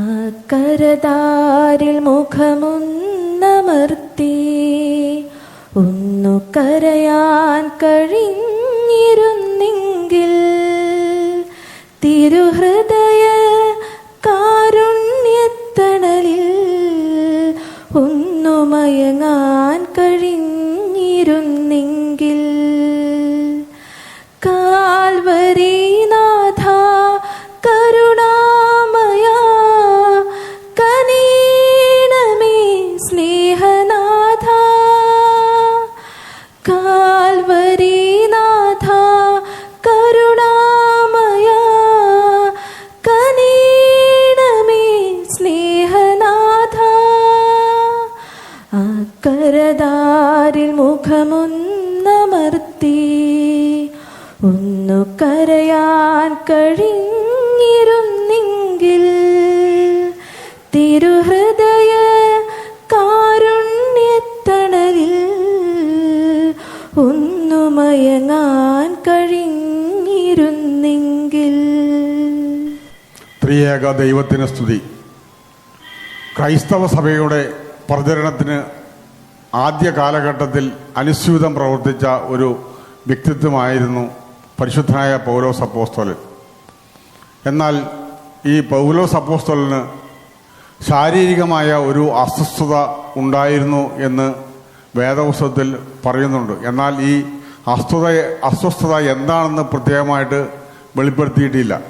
അക്കരതാരിൽ മുഖമൊന്നമർത്തി ഒന്നു കരയാൻ കഴിഞ്ഞിരുന്നെങ്കിൽ തിരുഹൃദയ അക്കരതാരിൽ മുഖമൊന്നമർത്തി ഒന്നു കരയാൻ കഴിഞ്ഞിരുന്നെങ്കിൽ തിരുഹൃദയ കാരുണ്യത്തണലിൽ ഒന്നു മയങ്ങാൻ കഴിഞ്ഞിരുന്നെങ്കിൽ. ത്രിയേക ദൈവത്തിന് സ്തുതി. ക്രൈസ്തവ സഭയുടെ പ്രചരണത്തിന് ആദ്യ കാലഘട്ടത്തിൽ അനുസ്യൂതം പ്രവർത്തിച്ച ഒരു വ്യക്തിത്വമായിരുന്നു പരിശുദ്ധനായ പൗലോസ് അപ്പോസ്തോലൻ. എന്നാൽ ഈ പൗലോസ് അപ്പോസ്തോലന് ശാരീരികമായ ഒരു അസ്വസ്ഥത ഉണ്ടായിരുന്നു എന്ന് വേദപുസ്തകത്തിൽ പറയുന്നുണ്ട്. എന്നാൽ ഈ അസ്വസ്ഥത അസ്വസ്ഥത എന്താണെന്ന് പ്രത്യേകമായിട്ട് വെളിപ്പെടുത്തിയിട്ടില്ല.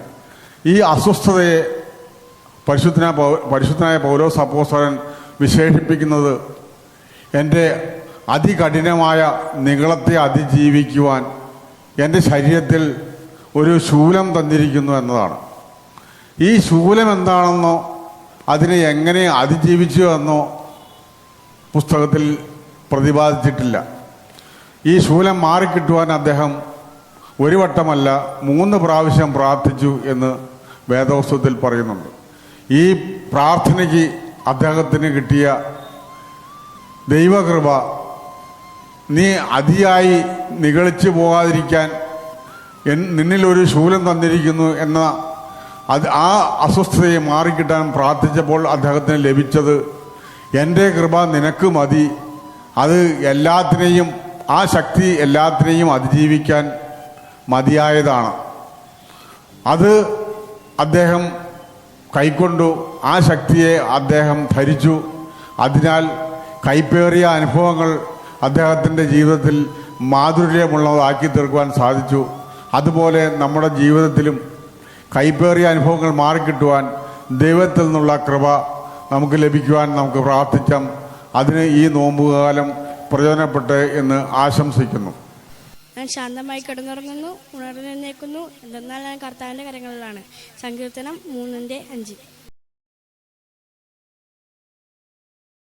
ഈ അസ്വസ്ഥതയെ പരിശുദ്ധനായ പരിശുദ്ധനായ പൗലോസ് അപ്പോസ്തലൻ വിശേഷിപ്പിക്കുന്നത് എന്റെ അതികഠിനമായ നികളത്തെ അതിജീവിക്കുവാൻ എന്റെ ശരീരത്തിൽ ഒരു ശൂലം തന്നിരിക്കുന്നു എന്നതാണ്. ഈ ശൂലം എന്താണെന്നോ അതിനെ എങ്ങനെ അതിജീവിച്ചു എന്നോ പുസ്തകത്തിൽ പ്രതിപാദിച്ചിട്ടില്ല. ഈ ശൂലം മാറിക്കിട്ടുവാൻ അദ്ദേഹം ഒരു വട്ടമല്ല മൂന്ന് പ്രാവശ്യം പ്രാർത്ഥിച്ചു എന്ന് വേദോസ്തത്തിൽ പറയുന്നുണ്ട്. ഈ പ്രാർത്ഥനയ്ക്ക് അദ്ദേഹത്തിന് കിട്ടിയ ദൈവകൃപ നീ അതിയായി നികളിച്ച് പോകാതിരിക്കാൻ നിന്നിലൊരു ശൂലം തന്നിരിക്കുന്നു എന്ന അത് ആ അസ്വസ്ഥതയെ മാറിക്കിട്ടാൻ പ്രാർത്ഥിച്ചപ്പോൾ അദ്ദേഹത്തിന് ലഭിച്ചത് എന്റെ കൃപ നിനക്ക് മതി. അത് എല്ലാത്തിനെയും ആ ശക്തി എല്ലാത്തിനെയും അതിജീവിക്കാൻ മതിയായതാണ്. അത് അദ്ദേഹം കൈക്കൊണ്ടു ആ ശക്തിയെ അദ്ദേഹം ധരിച്ചു. അതിനാൽ കൈപ്പേറിയ അനുഭവങ്ങൾ അദ്ദേഹത്തിന്റെ ജീവിതത്തിൽ മാധുര്യമുള്ളതാക്കി തീർക്കുവാൻ സാധിച്ചു. അതുപോലെ നമ്മുടെ ജീവിതത്തിലും കൈപ്പേറിയ അനുഭവങ്ങൾ മാറിക്കിട്ടുവാൻ ദൈവത്തിൽ നിന്നുള്ള കൃപ നമുക്ക് ലഭിക്കുവാൻ നമുക്ക് പ്രാർത്ഥിക്കാം. അതിന് ഈ നോമ്പുകാലം പ്രയോജനപ്പെട്ട് എന്ന് ആശംസിക്കുന്നു. ഞാൻ ശാന്തമായി കിടന്നുറങ്ങുന്നു ഉണർന്നേക്കുന്നു എന്തെന്നാൽ ഞാൻ കർത്താവിന്റെ കരങ്ങളിലാണ്. സങ്കീർത്തനം മൂന്നിന്റെ അഞ്ച്.